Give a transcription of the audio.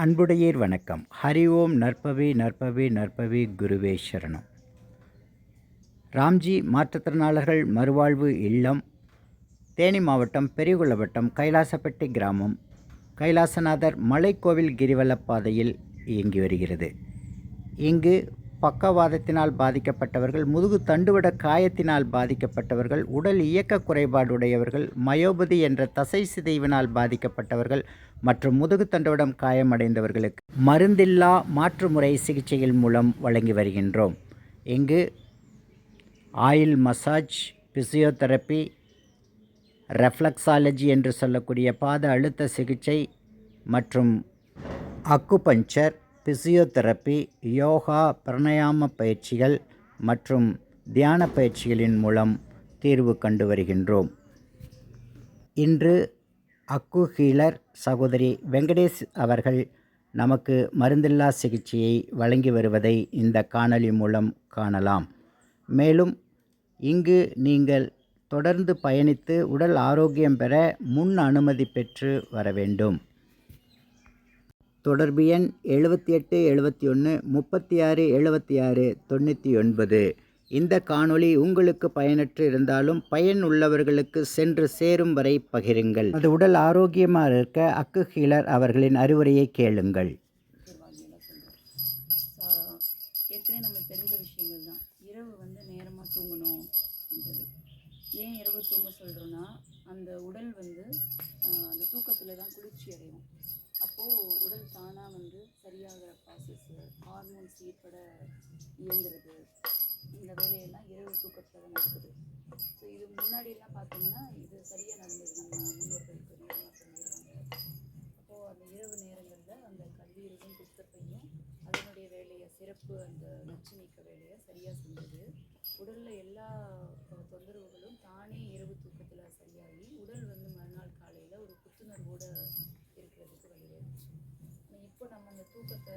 அன்புடையீர் வணக்கம். ஹரி ஓம் நற்பவி நற்பவி நற்பவி குருவே சரணம். ராம்ஜி மாற்றுத்திறனாளர்கள் மறுவாழ்வு இல்லம். தேனி மாவட்டம் பெரியகுளவட்டம் கைலாசப்பட்டி கிராமம். கைலாசநாதர் மலைக்கோவில் கிரிவலப் பாதையில் இயங்கி வருகிறது. இங்கு பக்கவாதத்தினால் பாதிக்கப்பட்டவர்கள் முதுகு தண்டுவட காயத்தினால் பாதிக்கப்பட்டவர்கள் உடல் இயக்க குறைபாடுடையவர்கள் மயோபதி என்ற தசை சிதைவினால் பாதிக்கப்பட்டவர்கள் மற்றும் முதுகு தண்டுவடம் காயமடைந்தவர்களுக்கு மருந்தில்லா மாற்றுமுறை சிகிச்சைகள் மூலம் வழங்கி வருகின்றோம். இங்கு ஆயில் மசாஜ் பிசியோதெரப்பி ரெஃப்ளக்ஸாலஜி என்று சொல்லக்கூடிய பாத அழுத்த சிகிச்சை மற்றும் அக்குபஞ்சர் பிசியோதெரப்பி யோகா பிரணயாம பயிற்சிகள் மற்றும் தியான பயிற்சிகளின் மூலம் தீர்வு கண்டு வருகின்றோம். இன்று அக்கு ஹீலர் சகோதரி வெங்கடேஷ் அவர்கள் நமக்கு மருந்தில்லா சிகிச்சையை வழங்கி வருவதை இந்த காணொளி மூலம் காணலாம். மேலும் இங்கு நீங்கள் தொடர்ந்து பயணித்து உடல் ஆரோக்கியம் பெற முன் அனுமதி பெற்று வர வேண்டும். தொடர்பு எண் எழுபத்தி எட்டு எழுபத்தி ஒன்று முப்பத்தி ஆறு எழுபத்தி ஆறு தொண்ணூற்றி ஒன்பது. இந்த காணொளி உங்களுக்கு பயனற்று இருந்தாலும் பயன் உள்ளவர்களுக்கு சென்று சேரும் வரை பகிருங்கள். அது உடல் ஆரோக்கியமாக இருக்க அக்கு ஹீலர் அவர்களின் அறிவுரையை கேளுங்கள். ஏற்கனவே நம்மளுக்கு தெரிஞ்ச விஷயங்கள் தான். இரவு வந்து நேரமாக தூங்கணும் அப்படின்றது. ஏன் இரவு தூங்க சொல்கிறோன்னா அந்த உடல் வந்து அந்த தூக்கத்தில் தான் குளிர்ச்சி அடையும். அப்போது உடல் தானாக வந்து சரியாகிற ப்ராசஸ்ஸு ஹார்மோன்ஸ் ஏற்பட இயங்குறது இந்த வேலையெல்லாம் இரவு தூக்கத்தில் தான் நடக்குது. ஸோ இது முன்னாடியெல்லாம் பார்த்தீங்கன்னா இது சரியாக நடந்தது. நம்ம முன்னோர்களுக்கு சொல்லிடுவாங்க அப்போது அந்த இரவு நேரங்களில் அந்த கல்லீரலும் பித்தப்பையும் அதனுடைய வேலையை சிறப்பு அந்த நச்சு நீக்க வேலையை சரியாக செஞ்சது. உடலில் எல்லா தொந்தரவுகளும் தானே இரவு தூக்கத்தில் சரியாகி உடல் வந்து மறுநாள் காலையில் ஒரு புத்துணர்வோடு தூக்கத்தை